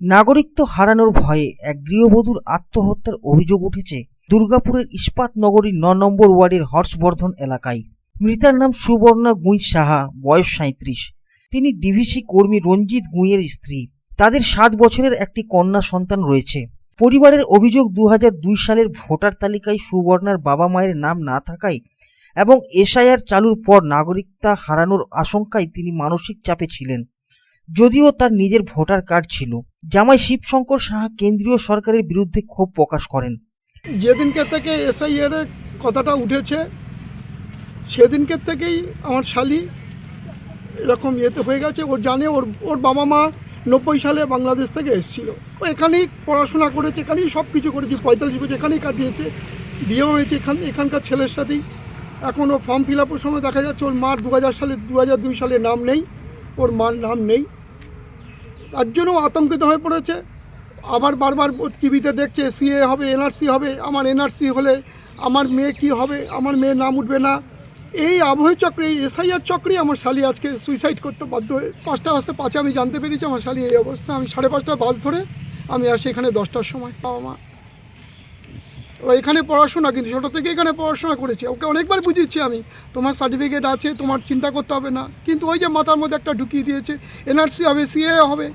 নাগরিকত্ব হারানোর ভয়ে এক গৃহবধূর আত্মহত্যার অভিযোগ উঠেছে দুর্গাপুরের ইস্পাত নগরীর ন নম্বর ওয়ার্ডের হর্ষবর্ধন এলাকায়। মৃতার নাম সুবর্ণা গুঁই সাহা, বয়স সাঁত্রিশ তিনি ডিভিসি কর্মী রঞ্জিত গুঁইয়ের স্ত্রী। তাদের সাত বছরের একটি কন্যা সন্তান রয়েছে। পরিবারের অভিযোগ দু হাজার দুই সালের ভোটার তালিকায় সুবর্ণার বাবা মায়ের নাম না থাকায় এবং এসআইআর চালুর পর নাগরিকতা হারানোর আশঙ্কায় তিনি মানসিক চাপে ছিলেন। যদিও তার নিজের ভোটার কার্ড ছিল। জামাই শিবশঙ্কর সাহা কেন্দ্রীয় সরকারের বিরুদ্ধে ক্ষোভ প্রকাশ করেন। যেদিনকে থেকে এসআইআর এর কথাটা উঠেছে, সেদিনকে থেকেই আমার শালি এরকম ইয়েতে হয়ে গেছে। ওর জানে ওর ওর বাবা মা নব্বই সালে বাংলাদেশ থেকে এসেছিল। ও এখানেই পড়াশোনা করেছে, এখানেই সব কিছু করেছে, পঁয়তাল্লিশ বছর এখানেই কাটিয়েছে, বিয়েও হয়েছে এখান, এখানকার ছেলের সাথেই। এখন ও ফর্ম ফিল আপের সময় দেখা যাচ্ছে, ওর মার দু হাজার সালে, দু হাজার দুই সালে নাম নেই, ওর মার নাম নেই। তার জন্য আতঙ্কিত হয়ে পড়েছে। আবার বারবার টিভিতে দেখছে, সিএ হবে, এনআরসি হবে, আমার এনআরসি হলে আমার মেয়ে কি হবে, আমার মেয়ে নাম উঠবে না। এই আবহ চক্রে, এই এসআইআর চক্রে আমার শালি আজকে সুইসাইড করতে বাধ্য হয়ে, পাঁচটা বাজতে পাঁচে আমি জানতে পেরেছি আমার শালি এই অবস্থা। আমি সাড়ে পাঁচটা বাস ধরে আমি আসি এখানে দশটার সময়। বাবা মা ও, এখানে পড়াশোনা, কিন্তু ছোটো থেকে এখানে পড়াশোনা করেছে। ওকে অনেকবার বুঝিয়েছি আমি, তোমার সার্টিফিকেট আছে, তোমার চিন্তা করতে হবে না। কিন্তু ওই যে মাথার মধ্যে একটা ঢুকিয়ে দিয়েছে এনআরসি হবে সিএ হবে,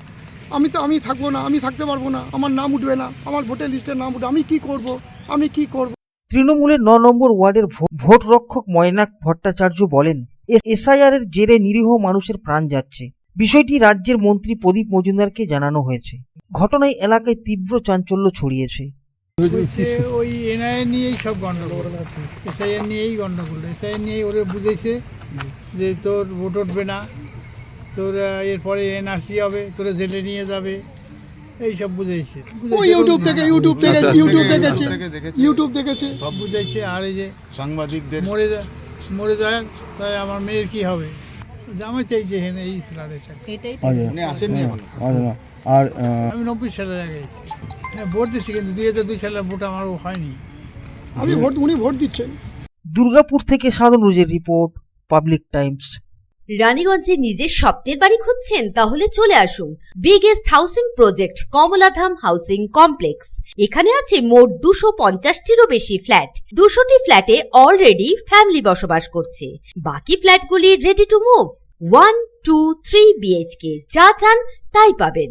আমি তো, আমি থাকব না, আমি থাকতে পারব না, আমার নাম উঠবে না, আমার ভোটের লিস্টের নাম উঠবে, আমি কি করব, আমি কি করব? তৃণমূলের ন নম্বর ওয়ার্ডের ভোট রক্ষক ময়নাক ভট্টাচার্য বলেন এসআইআর এর জেরে নিরীহ মানুষের প্রাণ যাচ্ছে। বিষয়টি রাজ্যের মন্ত্রী প্রদীপ মজুমদারকে জানানো হয়েছে। ঘটনায় এলাকায় তীব্র চাঞ্চল্য ছড়িয়েছে। ওই এনআইএ নিয়েই সব গন্ডগোল এসআইএর নিয়েই গন্ডগোল এসআইএর নিয়েই ওরে বুঝেছে যে তোর ভোট উঠবে না তোর এরপরে এনআরসি হবে তোরা জেলে নিয়ে যাবে। এই সব বুঝেছে ও ইউটিউব থেকে ইউটিউব থেকে ইউটিউব দেখেছে ইউটিউব দেখেছে। সব বুঝেছে আর এই যে সাংবাদিকদের মরে যায় মরে যায় তাই আমার মেয়ের কি হবে? জামাই চাইছে হেন এই ফ্ল্যাটে চাকরি। উনি আসেননি আচ্ছা আর আমি নব্বই সালে আগে গেছি হ্যাঁ ভোট দিচ্ছি কিন্তু দুই হাজার দুই সালের ভোট আমারও হয়নি। আমি ভোট উনি ভোট দিচ্ছেন। দুর্গাপুর থেকে সাধন রুজের রিপোর্ট পাবলিক টাইমস। রানীগঞ্জে নিজের স্বপ্নের বাড়ি খুঁজছেন তাহলে চলে আসুন। Biggest housing project Kamaladham housing complex এখানে আছে মোট দুশো পঞ্চাশটিরও বেশি ফ্ল্যাট দুশোটি ফ্ল্যাটে অলরেডি ফ্যামিলি বসবাস করছে। বাকি ফ্ল্যাটগুলি ready to move one two three BHK যা চান তাই পাবেন।